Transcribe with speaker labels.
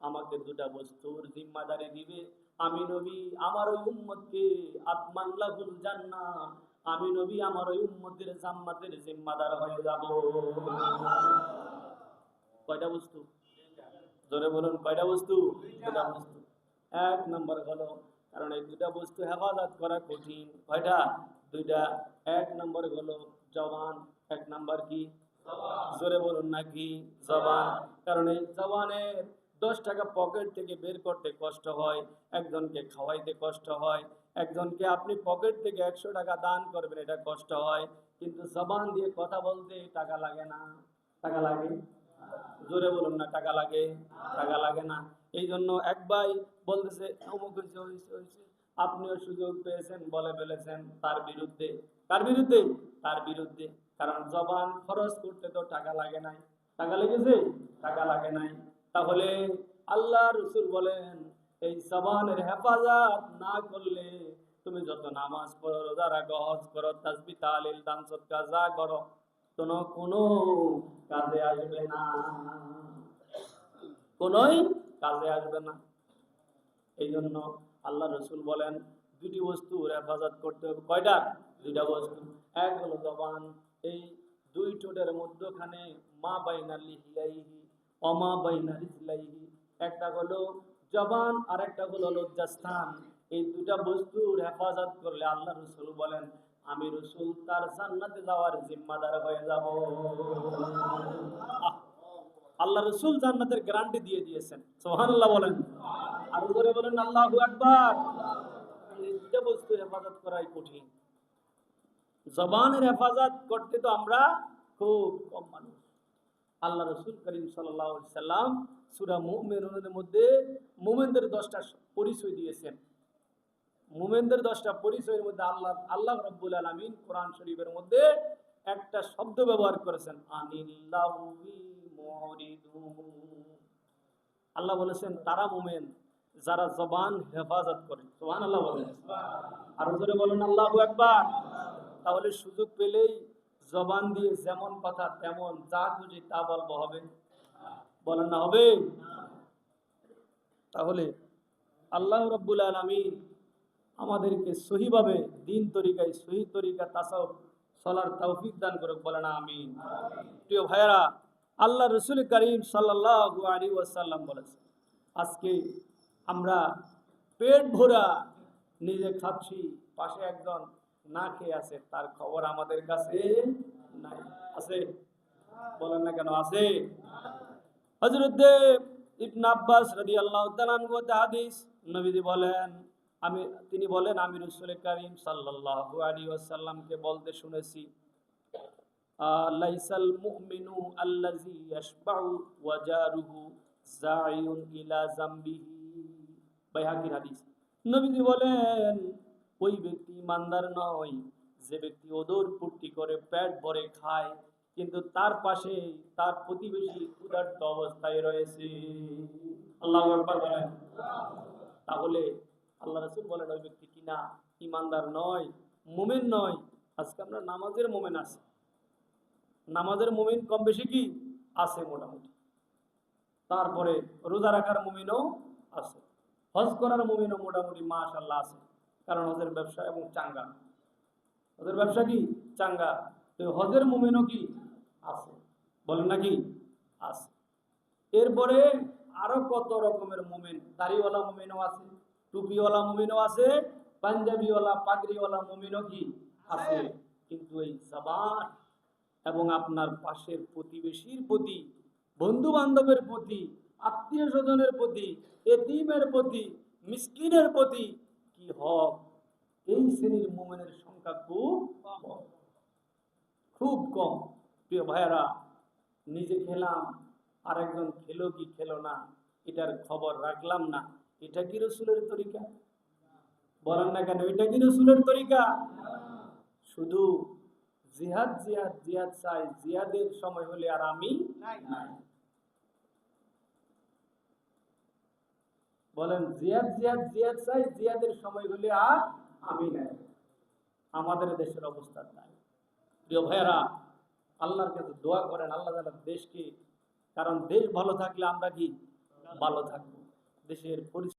Speaker 1: আমাকে দুটা বস্তুর জিম্মাদারি দিবে। আমি নবী, আমার ওই উম্মতকে আত্মান আমি নবী, আমার ওই উম্মতের জান্নাতের জিম্মাদার হয়ে যাব। কয়টা বস্তু? জোরে বলুন, কয়টা বস্তু? দুটা বস্তু। এক নম্বর হলো, কারণ এই দুটা বস্তু হেফাজত করা কঠিন। কয়টা? দুইটা। এক নম্বর হলো জবান। এক নম্বর কি? জোরে বলুন নাকি জবান। কারণ এই জবানের দশ টাকা পকেট থেকে বের করতে কষ্ট হয়, একজনকে খাওয়াইতে কষ্ট হয়, একজনকে আপনি পকেট থেকে একশো টাকা দান করবেন, এটা কষ্ট হয়। কিন্তু জবান দিয়ে কথা বলতে টাকা লাগে না। টাকা লাগে? জোরে বলুন না, টাকা লাগে? টাকা লাগে না। এই জন্য এক ভাই বলতেছে আপনিও সুযোগ পেয়েছেন, বলে ফেলেছেন তার বিরুদ্ধে। তার বিরুদ্ধে? তার বিরুদ্ধে। কারণ জবান খরচ করতে তো টাকা লাগে নাই। টাকা লেগেছে? টাকা লাগে নাই। তাহলে আল্লাহ রসুল বলেন, এই জবানের হেফাজত না করলে তুমি যত নামাজ পড়ো, রোজা রাখো, হজ করো তাসবি তালিল, দান সৎকা যা করো, কোনো কোনো কাজে আসবে না। কোনোই কাজে আসবে না। এই জন্য আল্লাহ রসুল বলেন, দুটি বস্তুর হেফাজত করতে হবে। কয়টা? দুইটা বস্তু। এক হলো জবান। এই দুই ঠোঁটের মধ্যখানে মা বাইনা লিহিয়াইহি অমা বাইনা রিজলাইহি একটা হলো জবান আর একটা হলো লজ্জাস্থান। এই দুটা বস্তুর হেফাজত করলে আল্লাহ রসুল বলেন, আমি রসুল তার জান্নাতে যাওয়ার জিম্মাদার হয়ে যাব। আল্লাহ রসুল জান্নাতের গ্যারান্টি দিয়ে দিয়েছেন। সোহানাল্লাহ বলেন। আর করে বলেন, আল্লাহু আকবার। এই বস্তু হেফাজত করাই কঠিন। জবানের হেফাজত করতে তো আমরা খুব কম মানুষ। আল্লাহ রসুল করিম সাল্লাম সুরা মধ্যে মুমেনদের দশটা পরিচয় দিয়েছেন। মুমেনদের দশটা পরিচয়ের মধ্যে আল্লাহ আল্লাহ রব্বুল আলমিন কোরআন শরীফের মধ্যে একটা শব্দ ব্যবহার করেছেন। আনিল্লাহি। আল্লাহ বলেছেন, তারা মোমেন যারা জবান হেফাজত করে। জবান আল্লাহ বলেন। আর জোরে বলেন, আল্লাহ একবার তাহলে সুযোগ পেলেই জবান দিয়ে যেমন কথা তেমন যা খুঁজি তা বলব, হবে? বলেন না, হবে? তাহলে আল্লাহ রব্বুল আলমিন আমাদেরকে সহিভাবে দিন তরিকায় সহি তরিকা তাসাও চলার তৌফিক দান করে বলেন আমি প্রিয় ভাইয়েরা আল্লাহ রসুল করিম আলী ওয়াসাল্লাম বলেছে আজকে আমরা পেট ভরা নিজে খাচ্ছি, পাশে একজন না খেয়ে আছে, তার খবর আমাদের কাছে নাই। আছে? বলেন না কেন, আছে? হজরত ইবনে আব্বাস আনহু হতে হাদিস, নবীজি বলেন, আমি, তিনি বলেন, আমি রাসূল করিম সাল্লাল্লাহু আলাইহি ওয়াসাল্লামকে বলতে শুনেছি হাদিস। নবীজি বলেন, ওই ব্যক্তি ইমানদার নয়, যে ব্যক্তি ওদর পূর্তি করে পেট ভরে খায়, কিন্তু তার পাশে তার প্রতিবেশী ক্ষুধার্ত অবস্থায় রয়েছে। আল্লাহ বলেন। তাহলে আল্লাহ রসুল বলেন, ওই ব্যক্তি কিনা ইমানদার নয়, মুমেন নয়। আজকে আমরা নামাজের মোমেন আছে। নামাজের মুমিন কম বেশি কি? আছে মোটামুটি। তারপরে রোজা রাখার মুমিনও আছে। হজ করার মুমিনও মোটামুটি মাশাল্লাহ আছে। কারণ হজের ব্যবসা এবং চাঙ্গা। হজের ব্যবসা কি? চাঙ্গা। তো হজের মুমিনও কি? আছে। বলেন নাকি? আছে। এরপরে আরও কত রকমের মুমিন? দাড়িওয়ালা মুমিনও আছে, টুপিওয়ালা মুমিনও আছে, পাঞ্জাবিওয়ালা, পাগড়িওয়ালা মুমিনও কি? আছে। কিন্তু এই জবান এবং আপনার পাশের প্রতিবেশীর প্রতি বন্ধু বান্ধবের প্রতি আত্মীয় স্বজনের প্রতি এতিমের প্রতি মিসকিনের প্রতি কি হক? এই শ্রেণির মোমেনের সংখ্যা খুব কম। খুব কম। প্রিয় ভাইয়েরা নিজে খেলাম আর একজন খেলো কি খেলো না এটার খবর রাখলাম না। এটা কি রসুলের তরিকা? বলেন না কেন এটা কি রসুলের তরিকা? শুধু জিহাদ জিহাদ জিহাদ চাই। জিহাদের সময় হলে আর আমি নাই। বলেন জিয়াদ জিয়াদ জিয়াদ চাই জিয়াদের সময় হলে আর আমি নাই। আমাদের দেশের অবস্থা নাই। প্রিয় ভাইয়েরা আল্লাহর কাছে দোয়া করেন আল্লাহ তাআলা দেশকে কারণ দেশ ভালো থাকলে আমরা কি? ভালো থাকব। দেশের পরিস্থিতি